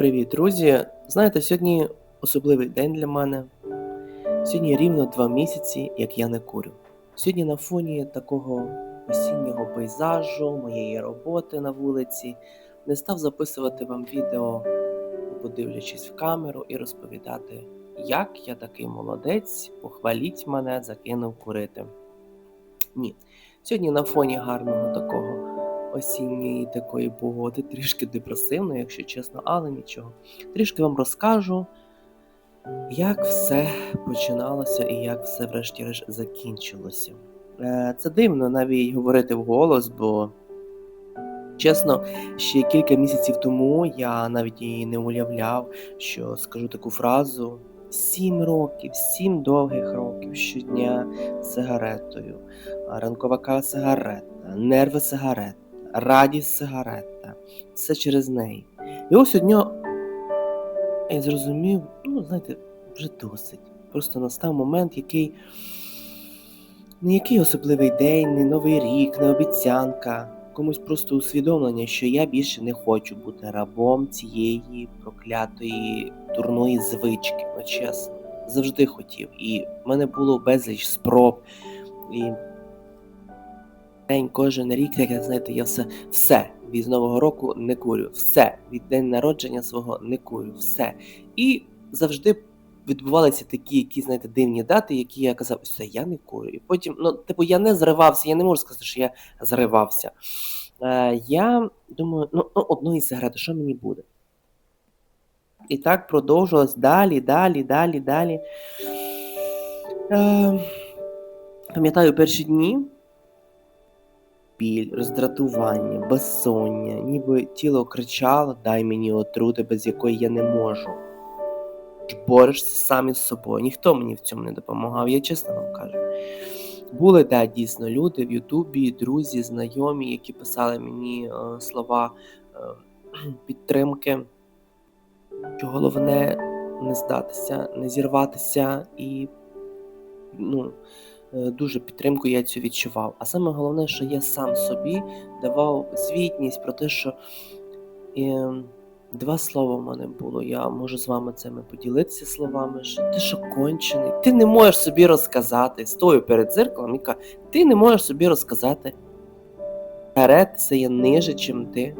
Привіт, друзі! Знаєте, сьогодні особливий день для мене. Сьогодні рівно два місяці, як я не курю. Сьогодні на фоні такого осіннього пейзажу, моєї роботи на вулиці, не став записувати вам відео, подивлячись в камеру і розповідати, як я такий молодець, похваліть мене, закинув курити. Ні. Сьогодні на фоні гарного такого осінньої такої погоди, трішки депресивно, якщо чесно, але нічого. Трішки вам розкажу, як все починалося і як все врешті-решт закінчилося. Е, Це дивно навіть говорити вголос, бо чесно, ще кілька місяців тому я навіть і не уявляв, що скажу таку фразу. Сім років, сім довгих років щодня сигаретою, ранкова кава сигарета, нерви сигарета, радість сигарета, все через неї. І ось одного я зрозумів, ну, знаєте, вже досить. Просто настав момент, який не який особливий день, не новий рік, не обіцянка. Комусь просто усвідомлення, що я більше не хочу бути рабом цієї проклятої дурної звички. Ну, чесно, завжди хотів. І в мене було безліч спроб. І день кожен рік, як знаєте, я все, все від нового року не курю, все від день народження свого не курю, все. І завжди відбувалися такі, які, знаєте, дивні дати, які я казав, все, я не курю. І потім, ну, типу, я не зривався, я не можу сказати, що я зривався. Е, я думаю, ну, ну одної сигарети, що мені буде? І так продовжувалось далі, далі, далі, далі. Е, пам'ятаю перші дні біль, роздратування, безсоння, ніби тіло кричало, дай мені отрути, без якої я не можу. Борешся сам із собою. Ніхто мені в цьому не допомагав, я чесно вам кажу. Були так, дійсно люди в Ютубі, друзі, знайомі, які писали мені е, слова е, підтримки, головне не здатися, не зірватися і ну, дуже підтримку я цю відчував. А саме головне, що я сам собі давав звітність про те, що е, два слова в мене було. Я можу з вами цими поділитися словами, що ти що кончений, ти не можеш собі розказати, стою перед дзеркалом і кажу, ти не можеш собі розказати. Перед це є ниже, чим ти.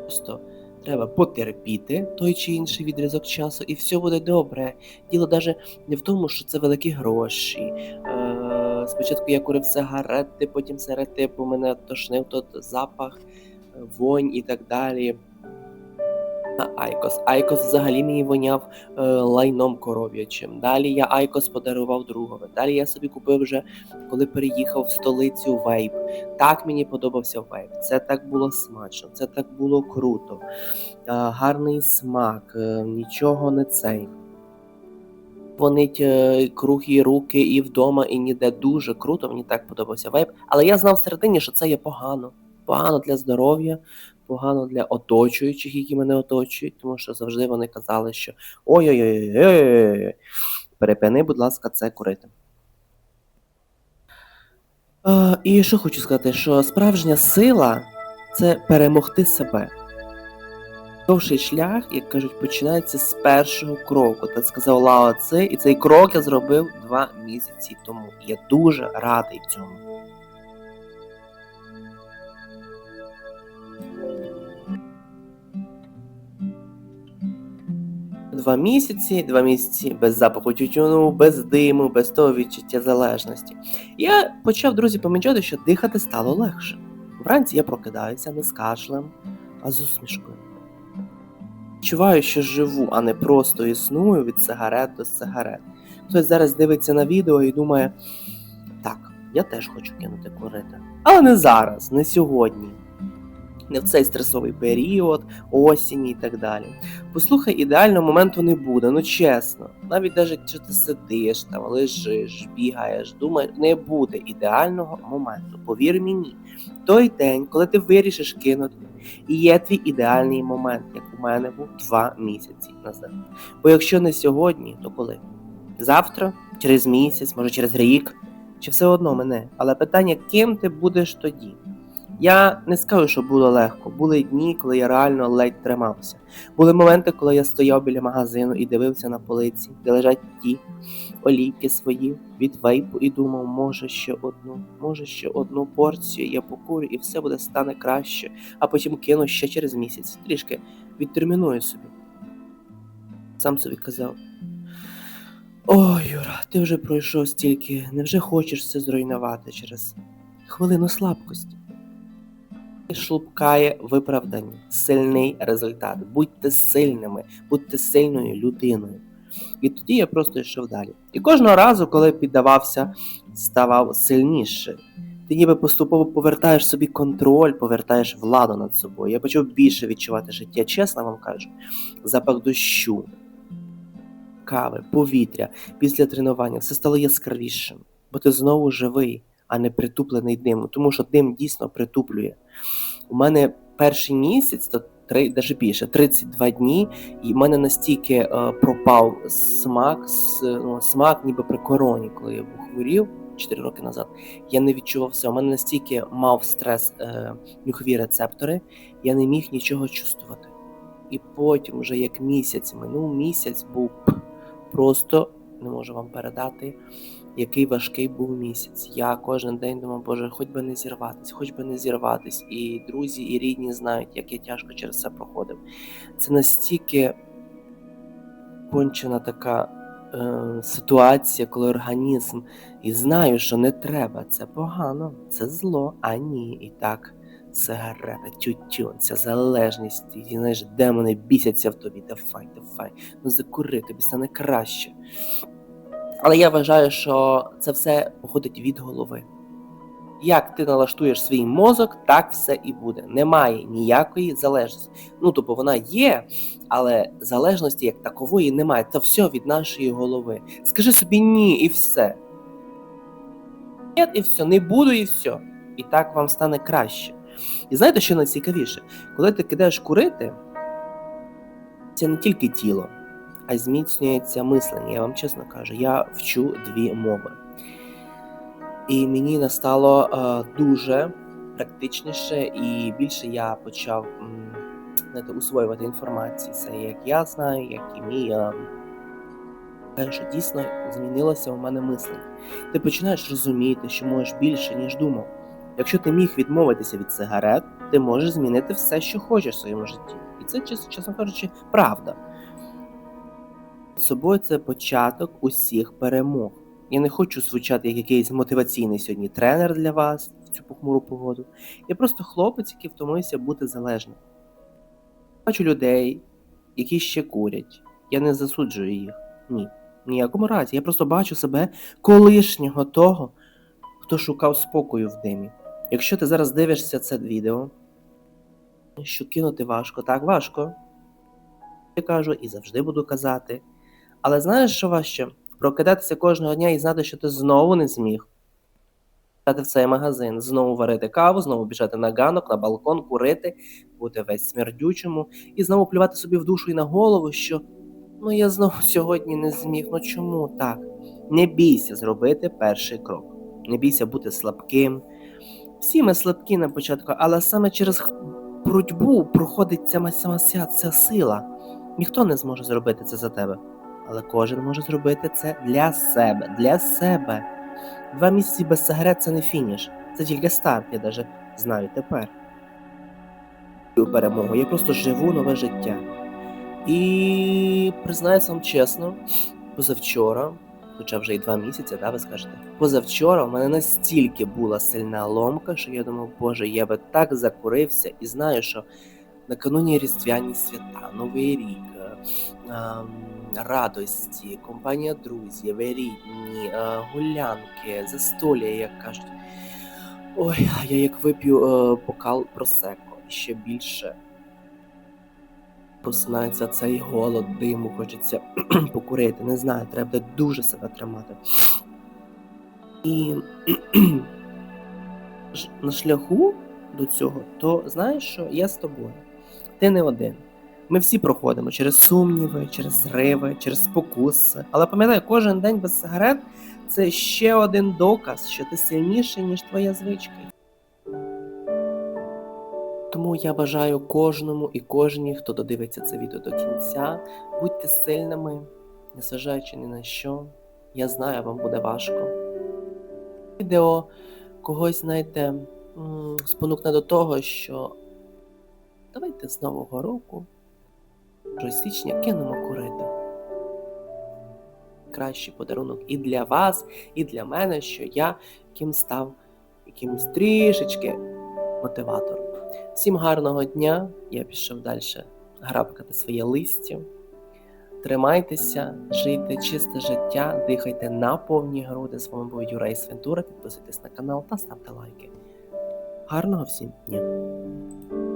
Просто треба потерпіти той чи інший відрізок часу, і все буде добре. Діло навіть не в тому, що це великі гроші. Спочатку я курив сигарети, потім сигарети, бо мене тошнив тот запах, е, вонь і так далі. На Айкос. Айкос взагалі мені воняв е, лайном коров'ячим. Далі я Айкос подарував другові. Далі я собі купив вже, коли переїхав в столицю вейп. Так мені подобався вейп. Це так було смачно, це так було круто. Е, гарний смак, е, нічого не цей. Вонить е, круглі руки і вдома, і ніде дуже круто. Мені так подобався вейп. Але я знав всередині, що це є погано. Погано для здоров'я, погано для оточуючих, які мене оточують, тому що завжди вони казали, що ой-ой-ой, перепини, будь ласка, це курити. І що хочу сказати, що справжня сила це перемогти себе. Довший шлях, як кажуть, починається з першого кроку. Так сказав Лао Ци, і цей крок я зробив два місяці тому. Я дуже радий цьому. Два місяці, два місяці без запаху тютюну, без диму, без того відчуття залежності. Я почав, друзі, помічати, що дихати стало легше. Вранці я прокидаюся не з кашлем, а з усмішкою. Відчуваю, що живу, а не просто існую від сигарет до сигарет. Хтось зараз дивиться на відео і думає, так, я теж хочу кинути курити. Але не зараз, не сьогодні, не в цей стресовий період, осінь і так далі. Послухай, ідеального моменту не буде, ну чесно. Навіть навіть якщо ти сидиш, там, лежиш, бігаєш, думаєш, не буде ідеального моменту. Повір мені, той день, коли ти вирішиш кинути, і є твій ідеальний момент, як у мене був два місяці назад. Бо якщо не сьогодні, то коли? Завтра, через місяць, може через рік, чи все одно мене. Але питання, ким ти будеш тоді? Я не скажу, що було легко. Були дні, коли я реально ледь тримався. Були моменти, коли я стояв біля магазину і дивився на полиці, де лежать ті олійки свої від вейпу, і думав, може ще одну, може ще одну порцію, я покурю, і все буде стане краще, а потім кину ще через місяць. Трішки відтерміную собі. Сам собі казав. Ой, Юра, ти вже пройшов стільки, невже хочеш все зруйнувати через хвилину слабкості? Шукає виправдання, сильний результат. Будьте сильними, будьте сильною людиною. І тоді я просто йшов далі. І кожного разу, коли піддавався, ставав сильніше. Ти ніби поступово повертаєш собі контроль, повертаєш владу над собою. Я почав більше відчувати життя, чесно вам кажу. Запах дощу, кави, повітря після тренування все стало яскравішим, бо ти знову живий, а не притуплений димом, тому що дим дійсно притуплює. У мене перший місяць, то три, навіть більше, 32 дні, і в мене настільки е, пропав смак, с, ну, смак ніби при короні, коли я був хворів 4 роки назад. Я не відчував все. У мене настільки мав стрес е, нюхові рецептори, я не міг нічого чувствувати. І потім, вже як місяць минув, місяць був просто не можу вам передати, який важкий був місяць. Я кожен день думав, Боже, хоч би не зірватись, хоч би не зірватись. І друзі, і рідні знають, як я тяжко через це проходив. Це настільки кончена така е, ситуація, коли організм і знаю, що не треба, це погано, це зло, а ні, і так. Сигарета, тютюн, ця залежність, і знаєш, демони бісяться в тобі, давай, давай, ну закури, тобі стане краще. Але я вважаю, що це все походить від голови. Як ти налаштуєш свій мозок, так все і буде. Немає ніякої залежності. Ну, тобто вона є, але залежності як такової немає. Це все від нашої голови. Скажи собі ні, і все. Ні, і все, не буду, і все. І так вам стане краще. І знаєте, що найцікавіше? Коли ти кидаєш курити, це не тільки тіло, а зміцнюється мислення. Я вам чесно кажу, я вчу дві мови. І мені настало е, дуже практичніше, і більше я почав знаєте, усвоювати інформацію. Це як я знаю, як і мій. Е, що дійсно змінилося у мене мислення. Ти починаєш розуміти, що можеш більше, ніж думав. Якщо ти міг відмовитися від сигарет, ти можеш змінити все, що хочеш в своєму житті. І це, чесно кажучи, правда. Собою це початок усіх перемог. Я не хочу звучати як якийсь мотиваційний сьогодні тренер для вас в цю похмуру погоду. Я просто хлопець, який втомився бути залежним. Бачу людей, які ще курять. Я не засуджую їх. Ні. В ніякому разі. Я просто бачу себе колишнього того, хто шукав спокою в димі. Якщо ти зараз дивишся це відео, що кинути важко, так важко. Я кажу і завжди буду казати. Але знаєш, що важче? Прокидатися кожного дня і знати, що ти знову не зміг. В цей магазин, знову варити каву, знову біжати на ганок, на балкон, курити, бути весь смердючому, і знову плювати собі в душу і на голову, що ну я знову сьогодні не зміг. Ну чому так? Не бійся зробити перший крок. Не бійся бути слабким. Всі ми слабкі на початку, але саме через боротьбу проходить ця ця, ця сила. Ніхто не зможе зробити це за тебе. Але кожен може зробити це для себе, для себе. Два місяці без сигарет це не фініш, це тільки старт, я навіть знаю тепер. Перемогу. Я просто живу нове життя. І признаюся вам чесно, позавчора, хоча вже й два місяці, да, ви скажете, позавчора в мене настільки була сильна ломка, що я думав, боже, я би так закурився і знаю, що накануні Різдвяні свята, Новий рік, ем, радості, компанія друзів, рідні, е, гулянки, застолля, як кажуть. Ой, а я як вип'ю е, бокал просеко і ще більше. Просинається цей голод, диму, хочеться покурити. Не знаю, треба дуже себе тримати. І на шляху до цього, то знаєш що, я з тобою. Ти не один. Ми всі проходимо через сумніви, через зриви, через спокуси. Але пам'ятай, кожен день без сигарет це ще один доказ, що ти сильніший, ніж твоя звичка. Тому я бажаю кожному і кожній, хто додивиться це відео до кінця, будьте сильними, незважаючи ні на що. Я знаю, вам буде важко. Відео когось, знаєте, спонукне до того, що давайте з Нового року, вже січня, кинемо курити. Кращий подарунок і для вас, і для мене, що я ким став якимось трішечки мотиватором. Всім гарного дня. Я пішов далі грабкати своє листя. Тримайтеся, жийте чисте життя, дихайте на повні груди. З вами був Юрей Свентура. Підписуйтесь на канал та ставте лайки. Гарного всім дня!